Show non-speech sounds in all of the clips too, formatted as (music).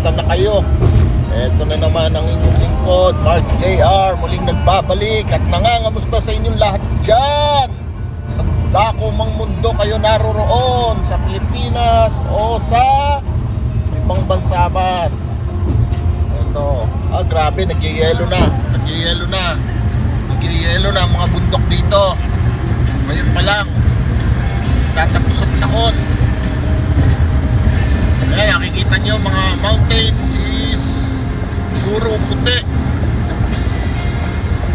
Kamusta na kayo? Ito na naman ang inyong lingkod, Mark JR, muling nagbabalik at nangangamusta sa inyong lahat dyan. Sa dako mang mundo kayo naroroon, sa Pilipinas o sa ibang bansa man. Ito, ah grabe, nagyayelo na, nagyayelo na. Nagyayelo na ang mga bundok dito. Ngayon pa lang, tatapos ang taon. Ayan, nakikita nyo mga mountain is puro puti.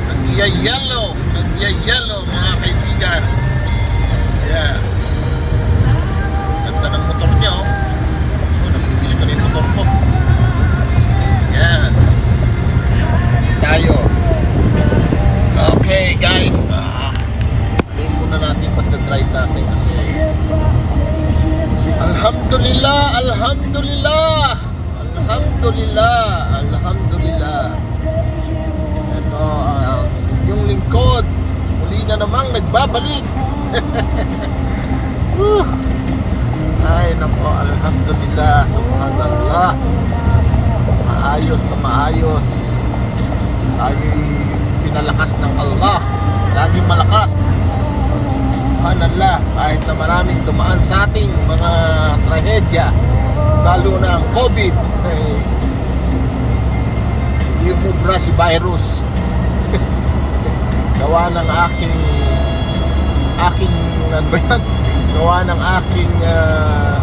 Nagyayelo, nagyayelo mga kaibigan. Ayan. Ganda ng motor niya oh. Oh, nabibis ko na motor ko. Ayan. Tayo. Okay guys. Alam muna natin pagdadrive natin kasi Alhamdulillah, Alhamdulillah, Alhamdulillah, Alhamdulillah. Ito, ah, yung lingkod, muli na namang nagbabalik. (laughs) Whew. Ay, nako, Alhamdulillah, Subhanallah. Maayos na maayos. Lagi pinalakas ng Allah. Lagi malakas. Subhanallah, kahit na maraming dumaan sa ating mga trahedya, lalo na ang COVID, eh, umubra si virus. (laughs) Gawa ng aking, aking, ano ba yan? Gawa ng aking, ah,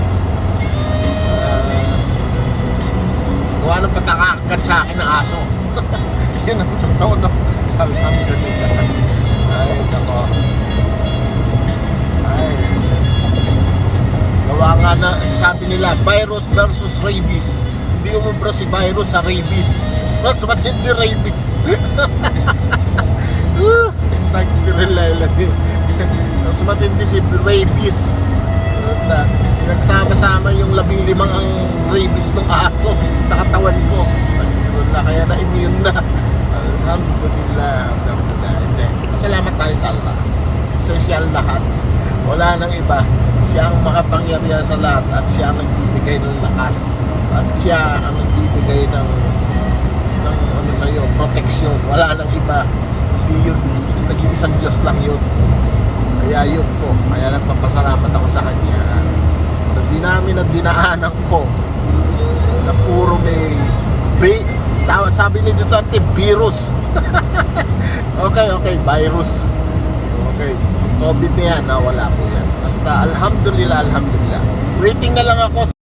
ah, gawa ng patakakat sa akin ng aso. (laughs) Yan ang totoo no. Alhamdulillah. Ay, nako. Ay. Gawa nga na, sabi nila, virus versus rabies. Hindi umubra si virus sa rabies. Mas matindi rabies. (laughs) Nagpirila din. Mas matindi si rabies. Na, nagsama-sama yung labing limang ang rabies ng aso (laughs) sa katawan ko. Nagpirila, kaya na-immune na. Alhamdulillah. Alhamdulillah. Hindi. Salamat tayo sa Allah. Social lahat wala nang iba siya ang makapangyarihan sa lahat at siya ang nagbibigay ng lakas at siya ang nagbibigay ng ng ano sa iyo protection wala nang iba. Yun. Nag-iisang Diyos lang yun. Kaya yun po. Kaya nagpapasalamat ako sa kanya. Sa dinami ng dinaanan ko na puro may ba- tawad sabi ni Duterte virus. (laughs) Okay okay virus. Okay. COVID na yan, nawala po yan. Basta alhamdulillah, alhamdulillah. Rating na lang ako